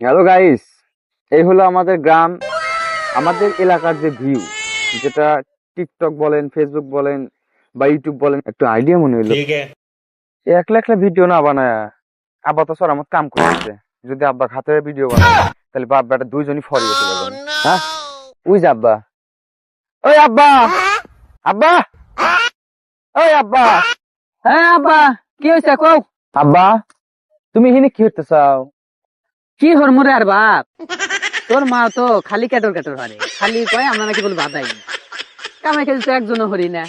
Hello guys এই হলো আমাদের গ্রাম আমাদের এলাকার যে ভিউ যেটা টিকটক বলেন ফেসবুক বলেন বা ইউটিউব বলেন একটু আইডিয়া মনে হলো একলা একলা ভিডিও না বানায় আব্বা তো সর আমার কাম করতেছে। যদি আব্বা হাতে ভিডিও বানায় তাহলে বাব্বাটা দুইজনই ফরি হতে পারবেন oh, হ্যাঁ? ওই আব্বা। ওই আব্বা! আব্বা! ওই আব্বা! হ্যাঁ আব্বা। কি হয়েছে কও? আব্বা তুমি এখানে কি হতে চাও কি হরমুরে আর বাপ? তোর মা তো খালি কেটর কেটর হরে খালি কয় আমরা নাকি বলে বাদাই কামাই খেতে তো একজনও হরি না।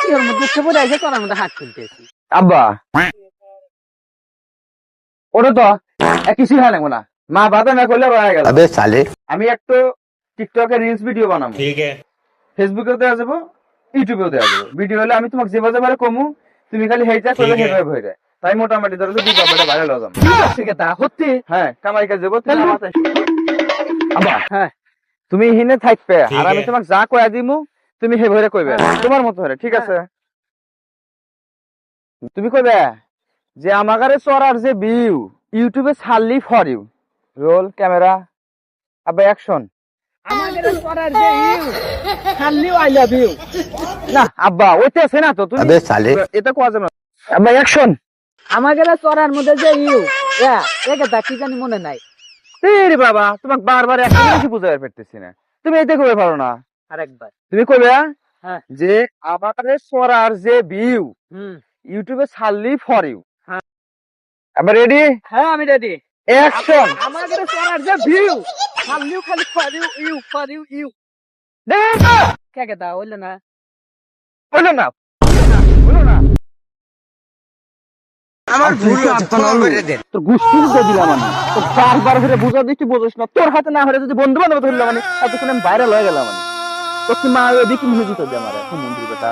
কি হরমুর দুঃখে পড়ে আছে তোর আমরা হাত খুলতেছি। আব্বা। ওটা তো কিছু হয় না মোনা। মা বাদা না করলে রয়ে গেল। আবে সালে। আমি একটু টিকটকে রিলস ভিডিও বানাবো। ঠিক আছে। ফেসবুকেও দেওয়া যাব ইউটিউবেও দেওয়া যাব। ভিডিও হলে আমি তোমাকে যেভাবে কমু তুমি খালি হেইটা করে হেভাবে হয়ে যায়। তাই মোটামুটি ধরে দুই বাবাটা ভাইরাল হলাম ঠিক আছে হতে হ্যাঁ কামাই কাজ যাব আবার হ্যাঁ। তুমি হিনে থাকবে আর আমি তোমাকে যা কয়া দিমু তুমি হে ভরে কইবে। তোমার মতো হরে ঠিক আছে? তুমি কইবে যে আমার আমাগারে চড়ার যে বিউ ইউটিউবে ছাড়লি ফর ইউ রোল ক্যামেরা আবার অ্যাকশন না আব্বা ওইতে আছে না তো তুমি এটা কোয়া যাবে আব্বা অ্যাকশন আমাদের চড়ার মধ্যে যে ইউ তা কি জানি মনে নাই। রে বাবা তোমাকে বারবার একটা জিনিসই বুঝাতে পারতেছি না। তুমি এটা কইবে পারো না? আরেকবার। তুমি কইবে হ্যাঁ। যে আমাগারে চড়ার যে ভিউ ইউটিউবে ছাড়লি ফর ইউ। হ্যাঁ। আবার রেডি হ্যাঁ আমি রেডি অ্যাকশন আমাদের চড়ার যে ভিউ খালি খালি for you you for you you. কে কে তা হইল না। না। না। আমার ভুল হচ্ছে, ক্ষমা করে দেন। তোর গুষ্টি দিয়ে দিলাম আমি। তোর বারবার করে বুঝা দিচ্ছি বুঝিস না। তোর হাতে না হলে যদি বন্ধু বান্ধব ধরলাম মানে এতক্ষণ আমি বাইরে লয়ে গেলাম মানে তোর কি মা আমার মন্দির বেটা।